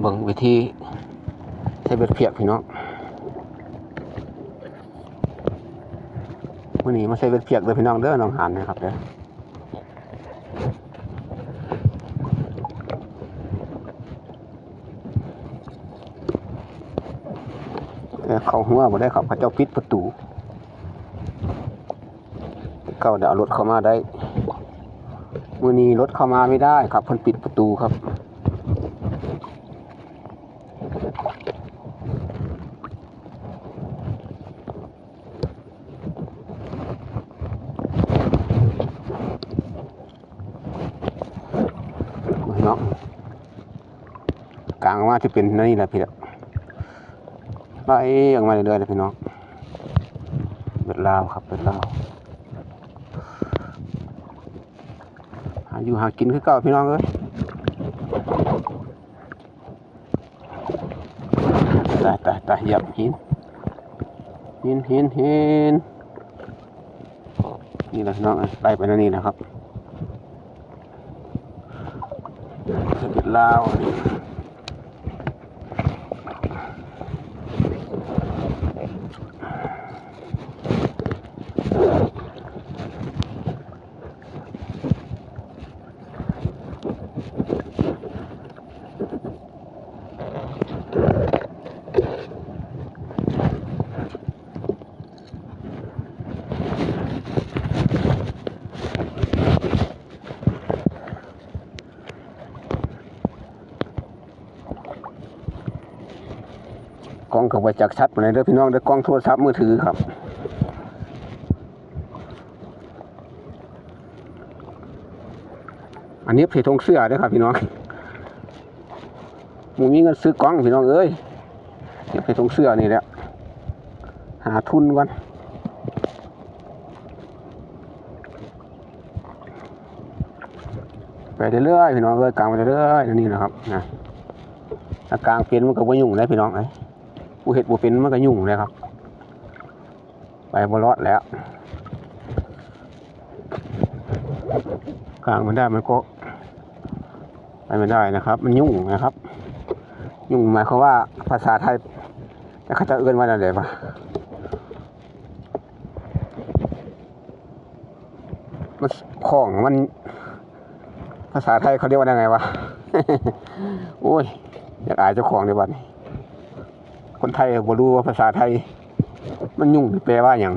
เบิ่งวิธีใช้เบ็ดเพียกพี่น้องวันนี้มาใช้เบ็ดเพียกเด้อพี่น้องเด้อน้องหานนะครับเด้อเขาหัวบ่ได้ครับเขาเจ้าปิดประตูเก้าเดี๋ยวรถเข้ามาได้มื่อนี้รถเข้ามาไม่ได้ครับเพิ่นปิดประตูครับ พี่น้องกลางว่าที่เป็นนี่แหละพี่ละไล่ออกมาเรื่อยๆเลยพี่น้องเป็นลาวครับเป็นลาวหาอยู่หากินคือเก่าพี่น้องเอ้ย ตายตายตายเหยียบหินหินหินหินนี่แหละน้องไล่ไปนั่นนี่นะครับเป็นลาว กล้องกับไปจากชัดมาเลยเด้อพี่น้องเด้อกล้องโทรศัพท์มือถือครับอันนี้เพจทงเสื้อเด้ครับพี่น้องมูมีเงินซื้อกล้องพี่น้องเอ้ยเนี่ยเพจทงเสื้อนี่แหละหาทุนก่อนไปเรื่อยๆพี่น้องเอ้ยกลางไปเรื่อยๆนี่นะครับนะถ้ากลางเป็นมันก็บ่ยุ่งเลยพี่น้องเอ้ ผู้เห็ดผู้เป็นมันก็ยุ่งเลยครับ ไปบ่รอดแล้วกลางมันได้มันก็ไปไม่ได้นะครับ มันยุ่งนะครับ ยุ่งหมายความว่าภาษาไทยแต่เขาจะเอื้อนว่าอะไรปะมันของมัน ภาษาไทยเขาเรียกว่าไงวะ โอ้ย อยากอายเจ้าของในบัดนี้ คนไทยบ่รู้ว่าภาษาไทย มันยุ่งหรือแปลว่าอย่าง